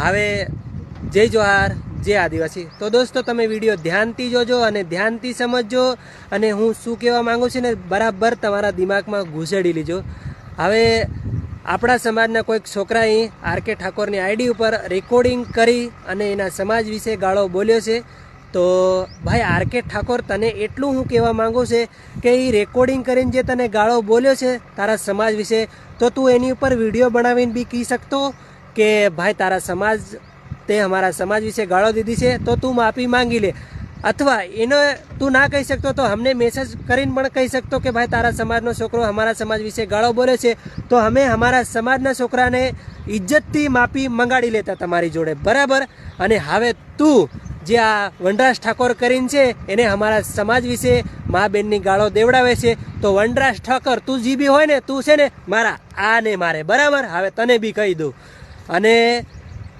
હવે જય જોહાર, જય આદિવાસી. તો દોસ્તો, તમે વીડિયો ધ્યાનથી જોજો અને ધ્યાનથી સમજજો અને હું શું કહેવા માંગુ છું ને બરાબર તમારા દિમાગમાં ઘૂસેડી લીજો. હવે આપણા સમાજના કોઈક છોકરાએ આર કે ઠાકોરની આઈડી ઉપર રેકોર્ડિંગ કરી અને એના સમાજ વિશે ગાળો બોલ્યો છે. તો ભાઈ, આર કે ઠાકોર, તને એટલું હું કહેવા માંગુ છે કે એ રેકોર્ડિંગ કરીને જે તને ગાળો બોલ્યો છે તારા સમાજ વિશે, તો તું એની ઉપર વીડિયો બનાવીને બી કહી શકતો? કે ભાઈ, તારા સમાજ, તે અમારા સમાજ વિશે ગાળો દીધી છે, તો તું માફી માંગી લે. અથવા એનો તું ના કહી શકતો તો અમને મેસેજ કરીને પણ કહી શકતો કે ભાઈ, તારા સમાજનો છોકરો અમારા સમાજ વિશે ગાળો બોલે છે, તો અમે અમારા સમાજના છોકરાને ઇજ્જતથી માફી મંગાડી લેતા તમારી જોડે. બરાબર? અને હવે તું જે આ વનરાજ ઠાકોર કરીને છે, એને અમારા સમાજ વિશે મા બેનની ગાળો દેવડાવે છે, તો વનરાજ ઠાકોર તું જી બી હોય ને, તું છે ને મારા આ ને મારે. બરાબર? હવે તને બી કહી દઉં. અને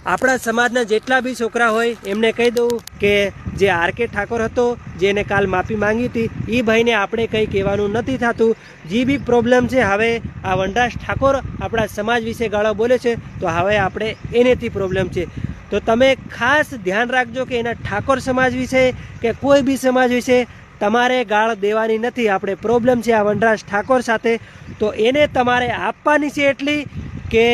આપણા સમાજના જેટલા બી છોકરા હોય, એમને કહી દઉં કે જે આર કે ઠાકોર હતો જેને કાલ માફી માંગી હતી એ ભાઈને આપણે કંઈ કહેવાનું નથી થતું. જે બી પ્રોબ્લેમ છે, હવે આ વનરાજ ઠાકોર આપણા સમાજ વિશે ગાળો બોલે છે, તો હવે આપણે એનેથી પ્રોબ્લેમ છે. તો તમે ખાસ ધ્યાન રાખજો કે એના ઠાકોર સમાજ વિશે કે કોઈ બી સમાજ વિશે તમારે ગાળ દેવાની નથી. આપણે પ્રોબ્લેમ છે આ વનરાજ ઠાકોર સાથે. તો એને તમારે આપવાની છે એટલી કે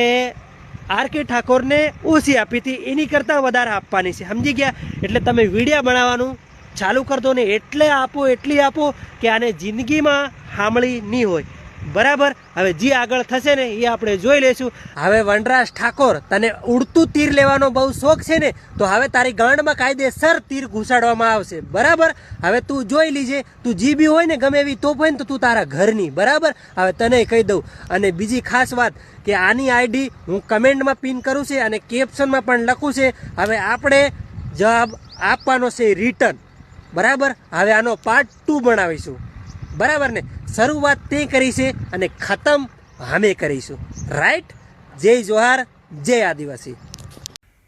આર કે ઠાકોરને ઓછી આપી હતી. એની કરતાં વધારે આપવાની છે. સમજી ગયા? એટલે તમે વિડીયા બનાવવાનું ચાલુ કરતો ને એટલે આપો, એટલી આપો કે આને જિંદગીમાં સાંભળી નહીં હોય. બરાબર? હવે જે આગળ થશે ને, એ આપણે જોઈ લઈશું. હવે વનરાજ ઠાકોર તને ઉડતું તીર લેવાનો બહુ શોખ છે ને, તો હવે તારી ગાંડમાં કાયદેસર તીર ઘુસાડવામાં આવશે. બરાબર? હવે તું જોઈ લીજે. તું જી બી હોય ને, ગમે એવી તોપ હોય ને, તો તું તારા ઘરની. બરાબર? હવે તને કહી દઉં. અને બીજી ખાસ વાત કે આની આઈડી હું કમેન્ટમાં પિન કરું છે અને કેપ્શનમાં પણ લખું છે. હવે આપણે જવાબ આપવાનો છે રિટર્ન. બરાબર? હવે આનો પાર્ટ ટુ બનાવીશું. બરાબર ને? શરૂઆત તે કરી છે અને ખતમ અમે કરીશું રાઈટ જય જોહાર, જય આદિવાસી.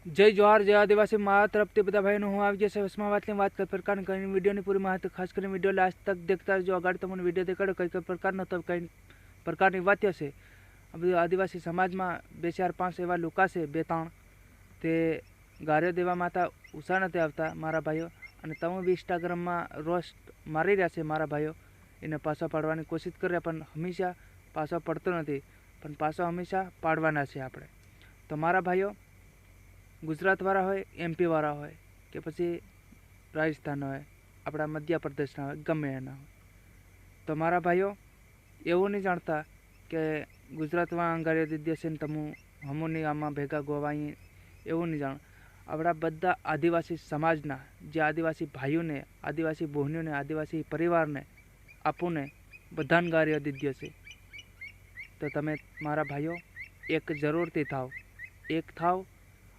જય જોહાર, જય આદિવાસી. મારા તરફથી બધા ભાઈનો હું આવી જશે વસમાં વાતની વાત કઈ પ્રકારની કઈ વિડીયોની પૂરી માહિતી, ખાસ કરીને વીડિયો લાસ્ટ તક દેખતા જો આગળ તમને વીડિયો દેખાડો. કઈ કઈ પ્રકારનો તો કઈ પ્રકારની વાત હશે બધું આદિવાસી સમાજમાં બે ચાર પાંચ એવા લુકા છે, બે ત્રણ. તે ગાર્યો દેવા માતા ઉષા નથી આવતા, મારા ભાઈઓ. અને તમે બી ઇન્સ્ટાગ્રામમાં રોસ્ટ મારી રહ્યા છે, મારા ભાઈઓ. એને પાછા પાડવાની કોશિશ કરીએ, પણ હંમેશા પાછો પડતો નથી. પણ પાછો હંમેશા પાડવાના છે આપણે. તો મારા ભાઈઓ, ગુજરાતવાળા હોય, એમપીવાળા હોય, કે પછી રાજસ્થાન હોય, આપણા મધ્યપ્રદેશના હોય, ગમે એના હોય. તો મારા ભાઈઓ, એવું નહીં જાણતા કે ગુજરાતમાં અંગારી દીધી હશે ને તમું હમુની આમાં ભેગા ગોવાઈ એવું નહીં જાણ. આપણા બધા આદિવાસી સમાજના જે આદિવાસી ભાઈઓને, આદિવાસી બહેનોને, આદિવાસી પરિવારને આપુને બધાને ગારીઓ દીધી છે. તો તમે મારા ભાઈઓ, એક જરૂરથી થાવ. એક થાવ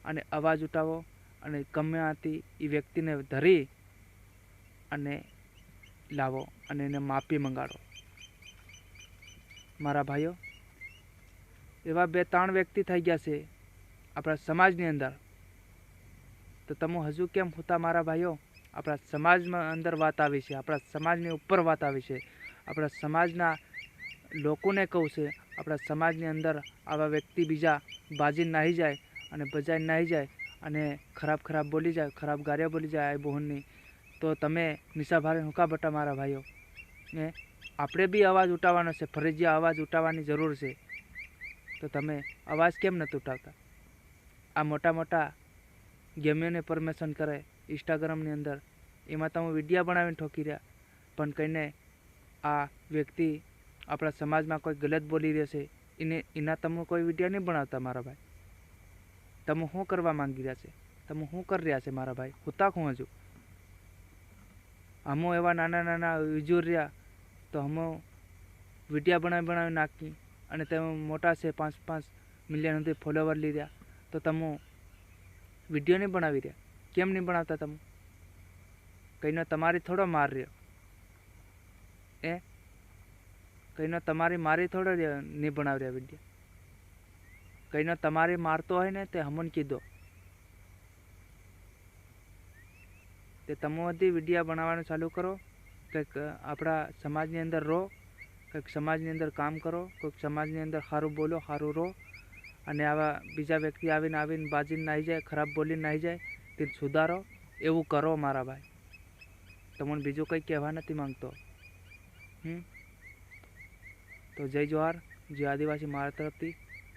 અને અવાજ ઉઠાવો અને ગમે આથી એ વ્યક્તિને ધરી અને લાવો અને એને માફી મંગાડો. મારા ભાઈઓ, એવા બે ત્રણ વ્યક્તિ થઈ ગયા છે આપણા સમાજની અંદર. તો તમે હજુ કેમ હોતા મારા ભાઈઓ? આપણા સમાજમાં અંદર વાત આવી છે, આપણા સમાજની ઉપર વાત આવી છે. આપણા સમાજના લોકોને કહું છે, આપણા સમાજની અંદર આવા વ્યક્તિ બીજા બાજી નાહી જાય અને બજાઈ નાહી જાય અને ખરાબ ખરાબ બોલી જાય, ખરાબ ગાર્યા બોલી જાય આ બહેનની તો તમે નિશાભારે હુંકા બટા મારા ભાઈઓ. ને આપણે બી અવાજ ઉઠાવવાનો છે ફરજિયા અવાજ ઉઠાવવાની જરૂર છે. તો તમે અવાજ કેમ નથી ઉઠાવતા? આ મોટા મોટા ગેમીઓને પરમિશન કરે ઇન્સ્ટાગ્રામની અંદર. એમાં તમે વિડીયા બનાવીને ઠોકી રહ્યા. પણ કહીને આ વ્યક્તિ આપણા સમાજમાં કોઈ ગલત બોલી રહ્યો છે, એને, એના તમે કોઈ વિડીયા નહીં બનાવતા મારા ભાઈ. તમે શું કરવા માંગી રહ્યા છે? તમે શું કરી રહ્યા છે મારા ભાઈ? હોતા હું હજુ? હમો એવા નાના નાના વિજુર રહ્યા, તો હમો વિડીયા બનાવી બનાવી નાખી અને તમે મોટા છે, પાંચ પાંચ મિલિયન સુધી ફોલોવર રહ્યા તો તમે વીડિયો નહીં બનાવી રહ્યા? કેમ નહીં બનાવતા તમે? કહીને તમારી થોડો માર રહ્યો. એ કહીને તમારી મારી થોડો નહીં ભણાવી રહ્યા વિદ્યા. કહીને તમારી મારતો હોય ને તે હમણ કીધો. તે તમે બધી વીડિયો બનાવવાનું ચાલુ કરો, કંઈક આપણા સમાજની અંદર રહો, કંઈક સમાજની અંદર કામ કરો, કોઈક સમાજની અંદર સારું બોલો, સારું રહો, અને આવા બીજા વ્યક્તિ આવીને આવીને બાજીને નાહી જાય, ખરાબ બોલીને નાહી જાય તે સુધારો એવું કરો મારા ભાઈ. તમને બીજું કંઈ કહેવા નથી માંગતો. હમ? તો જય જોહાર. જે આદિવાસી મારા તરફથી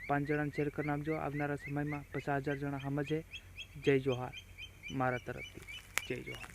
પાંચ જણાને શેર કરી નાખજો. આવનારા સમયમાં પચાસ હજાર જણા સમજે. જય જોહાર. મારા તરફથી. જય જોહાર.